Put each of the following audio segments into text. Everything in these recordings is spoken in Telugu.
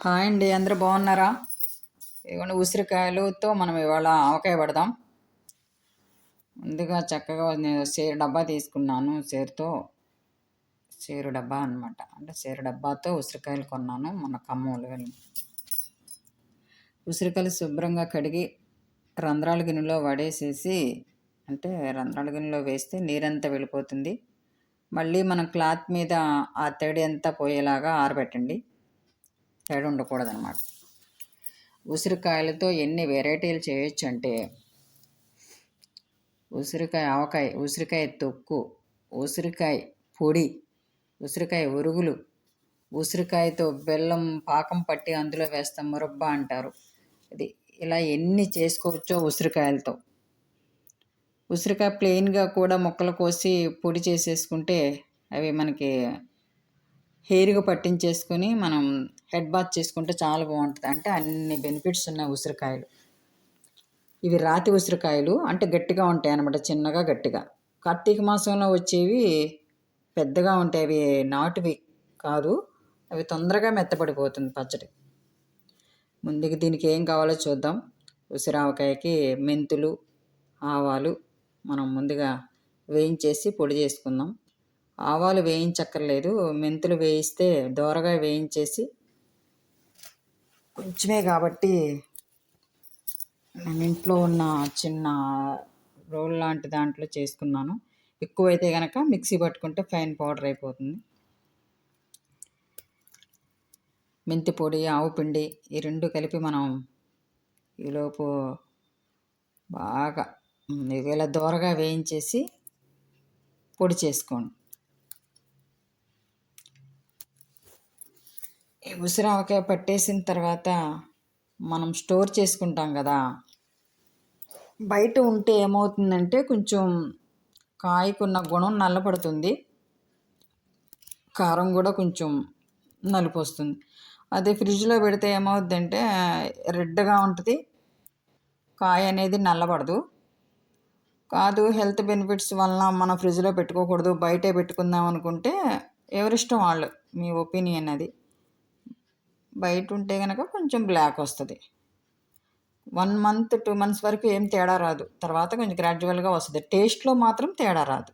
హాయ్ అండి అందరూ బాగున్నారా? ఇవన్నీ ఉసిరికాయలతో మనం ఇవాళ ఆవకాయ పడదాం. ముందుగా చక్కగా నేను సేరు డబ్బా తీసుకున్నాను సేరుతో సేరు డబ్బా అనమాట అంటే సేరు డబ్బాతో ఉసిరికాయలు కొన్నాను మన ఖమ్మంలో ఉసిరికాయలు శుభ్రంగా కడిగి రంధ్రాల గిన్నెలో వడేసేసి అంటే రంధ్రాల గిన్నెలో వేస్తే నీరంతా వెళ్ళిపోతుంది. మళ్ళీ మనం క్లాత్ మీద ఆ తడి అంతా పోయేలాగా ఆరబెట్టండి. తేడా ఉండకూడదనమాట ఉసిరికాయలతో ఎన్ని వెరైటీలు చేయొచ్చు అంటే ఉసిరికాయ ఆవకాయ ఉసిరికాయ తొక్కు ఉసిరికాయ పొడి ఉసిరికాయ ఉరుగులు ఉసిరికాయతో బెల్లం పాకం పట్టి అందులో వేస్తాం మురబ్బా అంటారు. ఇది ఇలా ఎన్ని చేసుకోవచ్చో ఉసిరికాయలతో. ఉసిరికాయ ప్లెయిన్గా కూడా ముక్కలు కోసి పొడి చేసేసుకుంటే అవి మనకి హెయిర్గా పట్టించేసుకొని మనం హెడ్ బాత్ చేసుకుంటే చాలా బాగుంటుంది. అంటే అన్ని బెనిఫిట్స్ ఉన్నాయి ఉసిరికాయలు. ఇవి రాతి ఉసిరికాయలు అంటే గట్టిగా ఉంటాయి అన్నమాట చిన్నగా గట్టిగా. కార్తీక మాసంలో వచ్చేవి పెద్దగా ఉంటాయి. అవి నాటువి కాదు అవి తొందరగా మెత్తపడిపోతుంది పచ్చడి. ముందుకు దీనికి ఏం కావాలో చూద్దాం. ఉసిరావకాయకి మెంతులు ఆవాలు మనం ముందుగా వేయించేసి పొడి చేసుకుందాం. ఆవాలు వేయించక్కర్లేదు. మెంతులు వేయిస్తే దోరగా వేయించేసి కొంచెమే కాబట్టి నేను ఇంట్లో ఉన్న చిన్న రోల్ లాంటి దాంట్లో చేసుకున్నాను. ఎక్కువైతే కనుక మిక్సీ పట్టుకుంటే ఫైన్ పౌడర్ అయిపోతుంది. మెంతి పొడి ఆవు పిండి ఈ రెండు కలిపి మనం ఈలోపు బాగా ఇలా దోరగా వేయించేసి పొడి చేసుకోండి. ఉసిరావకాయ పట్టేసిన తర్వాత మనం స్టోర్ చేసుకుంటాం కదా బయట ఉంటే ఏమవుతుందంటే కొంచెం కాయకున్న గుణం నల్లపడుతుంది కారం కూడా కొంచెం నలుపు వస్తుంది అదే ఫ్రిడ్జ్లో పెడితే ఏమవుద్దంటే రెడ్గా ఉంటుంది కాయ అనేది నల్లబడదు. కాదు హెల్త్ బెనిఫిట్స్ వలన మనం ఫ్రిడ్జ్లో పెట్టుకోకూడదు బయటే పెట్టుకుందాం అనుకుంటే ఎవరిష్టం వాళ్ళు మీ ఒపీనియన్ అది. బయట ఉంటే కనుక కొంచెం బ్లాక్ వస్తుంది. వన్ మంత్ టూ మంత్స్ వరకు ఏం తేడా రాదు. తర్వాత కొంచెం గ్రాడ్యువల్గా వస్తుంది. టేస్ట్లో మాత్రం తేడా రాదు.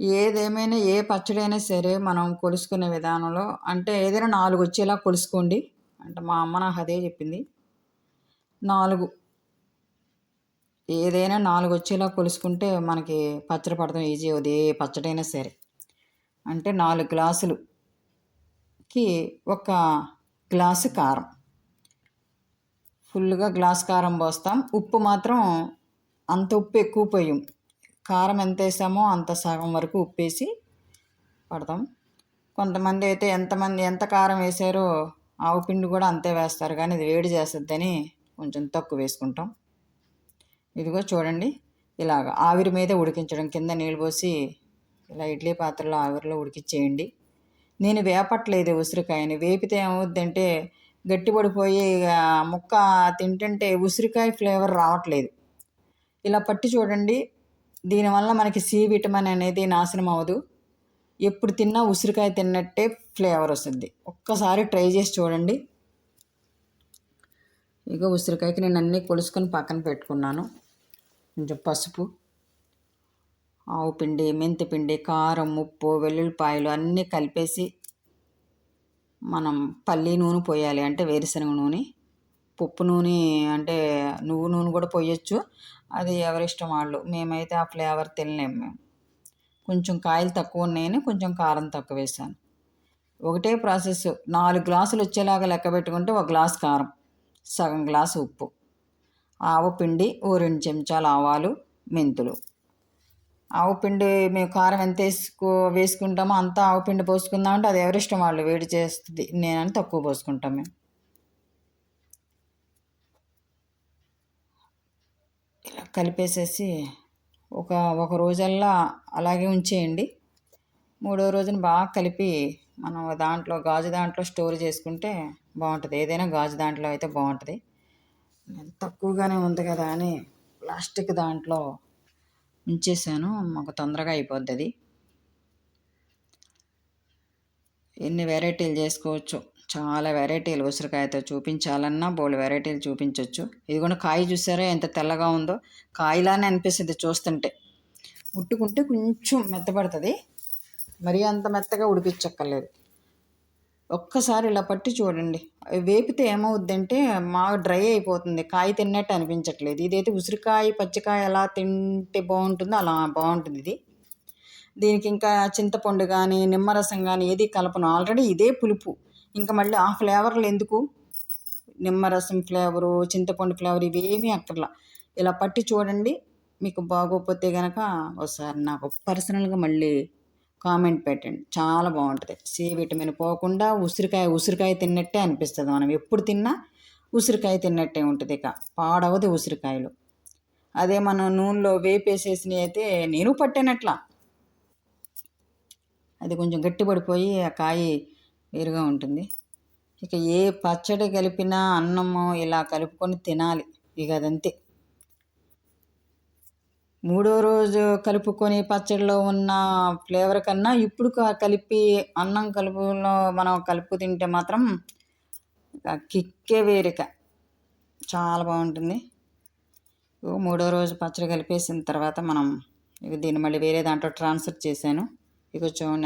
ఏదేమైనా ఏ పచ్చడి అయినా సరే మనం కొలుసుకునే విధానంలో అంటే ఏదైనా నాలుగు వచ్చేలా కొలుసుకోండి. అంటే మా అమ్మ నాకు అదే చెప్పింది. నాలుగు. ఏదైనా నాలుగు వచ్చేలా కొలుసుకుంటే మనకి పచ్చడి పడతాం ఈజీ అవుతుంది ఏ పచ్చడి అయినా సరే. అంటే నాలుగు గ్లాసులు. కి ఒక గ్లాసు కారం. ఫుల్గా గ్లాస్ కారం పోస్తాం. ఉప్పు మాత్రం అంత ఉప్పు ఎక్కువ పోయాం. కారం ఎంత వేసామో అంత సగం వరకు ఉప్పు వేసి పడతాం. కొంతమంది అయితే ఎంతమంది ఎంత కారం వేసారో ఆవు పిండి కూడా అంతే వేస్తారు. కానీ ఇది వేడి చేస్తుందని కొంచెం తక్కువ వేసుకుంటాం. ఇదిగో చూడండి. ఇలాగ ఆవిరి మీద ఉడికించడం. కింద నీళ్ళు పోసి ఇలా ఇడ్లీ పాత్రలో ఆవిరిలో ఉడికిచ్చేయండి. నేను వేపట్లేదు ఉసిరికాయని. వేపితే ఏమవుద్దంటే గట్టిపడిపోయి ముక్క తింటుంటే ఉసిరికాయ ఫ్లేవర్ రావట్లేదు. ఇలా పట్టి చూడండి. దీనివల్ల మనకి సి విటమిన్ అనేది నాశనం అవ్వదు. ఎప్పుడు తిన్నా ఉసిరికాయ తిన్నట్టే ఫ్లేవర్ వస్తుంది. ఒక్కసారి ట్రై చేసి చూడండి. ఇక ఉసిరికాయకి నేను అన్నీ కొలుసుకొని పక్కన పెట్టుకున్నాను. కొంచెం పసుపు. ఆవు పిండి మెంతిపిండి కారం ఉప్పు వెల్లుల్లిపాయలు అన్నీ కలిపేసి మనం పల్లి నూనె పోయాలి. అంటే వేరుశనగ నూనె పప్పు నూనె అంటే నువ్వు నూనె కూడా పోయొచ్చు. అది ఎవరిష్టం వాళ్ళు. మేమైతే ఆ ఫ్లేవర్ తినలేము మేము. కొంచెం కాయలు తక్కువ ఉన్నాయని కొంచెం కారం తక్కువ వేసాను ఒకటే ప్రాసెస్. నాలుగు గ్లాసులు వచ్చేలాగా లెక్క పెట్టుకుంటే ఒక గ్లాస్ కారం సగం గ్లాసు ఉప్పు ఆవు పిండి ఓ రెండు చెంచాలు ఆవాలు మెంతులు. ఆవు పిండి మేము కారం ఎంత వేసుకో వేసుకుంటామో అంతా ఆవు పిండి పోసుకుందామంటే అది ఎవరిష్టం వాళ్ళు వేడి చేస్తుంది. నేనని తక్కువ పోసుకుంటాం మేము. ఇలా కలిపేసేసి ఒక ఒక రోజల్లా అలాగే ఉంచేయండి. మూడో రోజున బాగా కలిపి మనం దాంట్లో గాజు దాంట్లో స్టోర్ చేసుకుంటే బాగుంటుంది. ఏదైనా గాజు దాంట్లో అయితే బాగుంటుంది. తక్కువగానే ఉంది కదా అని ప్లాస్టిక్ దాంట్లో ఉంచేసాను. మాకు తొందరగా అయిపోద్ది అది. ఎన్ని వెరైటీలు చేసుకోవచ్చు? చాలా వెరైటీలు. ఉసిరికాయతో చూపించాలన్నా బోల్డ్ వెరైటీలు చూపించవచ్చు ఇది కూడా కాయ చూసారా? ఎంత తెల్లగా ఉందో. కాయలానే అనిపిస్తుంది చూస్తుంటే. ముట్టుకుంటే కొంచెం మెత్తపడుతుంది. మరీ అంత మెత్తగా ఉడిపించక్కర్లేదు ఒక్కసారి ఇలా పట్టి చూడండి. వేపితే ఏమవుద్దంటే మా డ్రై అయిపోతుంది. కాయ తిన్నట్టు అనిపించట్లేదు. ఇదైతే ఉసిరికాయ పచ్చికాయ ఎలా తింటే బాగుంటుందో అలా బాగుంటుంది ఇది. దీనికి ఇంకా చింతపండు కానీ నిమ్మరసం కానీ ఏది కలపను. ఆల్రెడీ ఇదే పులుపు. ఇంకా మళ్ళీ ఆ ఫ్లేవర్లు ఎందుకు? నిమ్మరసం ఫ్లేవరు చింతపండు ఫ్లేవర్ ఇవేమీ అక్కర్లా. ఇలా పట్టి చూడండి. మీకు బాగోకపోతే కనుక ఒకసారి నాకు పర్సనల్గా మళ్ళీ కామెంట్ పెట్టండి. చాలా బాగుంటుంది. సి విటమిన్ పోకుండా ఉసిరికాయ ఉసిరికాయ తిన్నట్టే అనిపిస్తుంది మనం. ఎప్పుడు తిన్నా ఉసిరికాయ తిన్నట్టే ఉంటుంది ఇక. పాడవది ఉసిరికాయలు. అదే మనం నూనెలో వేపేసేసినవి అయితే నేను పట్టానట్లా. అది కొంచెం గట్టిపడిపోయి ఆ కాయ వేరుగా ఉంటుంది. ఇక ఏ పచ్చడి కలిపినా అన్నము ఇలా కలుపుకొని తినాలి. ఇక అదంతే. మూడో రోజు కలుపుకొని పచ్చడిలో ఉన్న ఫ్లేవర్ కన్నా ఇప్పుడు కలిపి అన్నం కలుపులో మనం కలుపు తింటే మాత్రం కిక్కే వేరిక. చాలా బాగుంటుంది. మూడో రోజు పచ్చడి కలిపేసిన తర్వాత మనం ఇక దీన్ని మళ్ళీ వేరే దాంట్లో ట్రాన్స్ఫర్ చేశాను. ఇక చూడండి.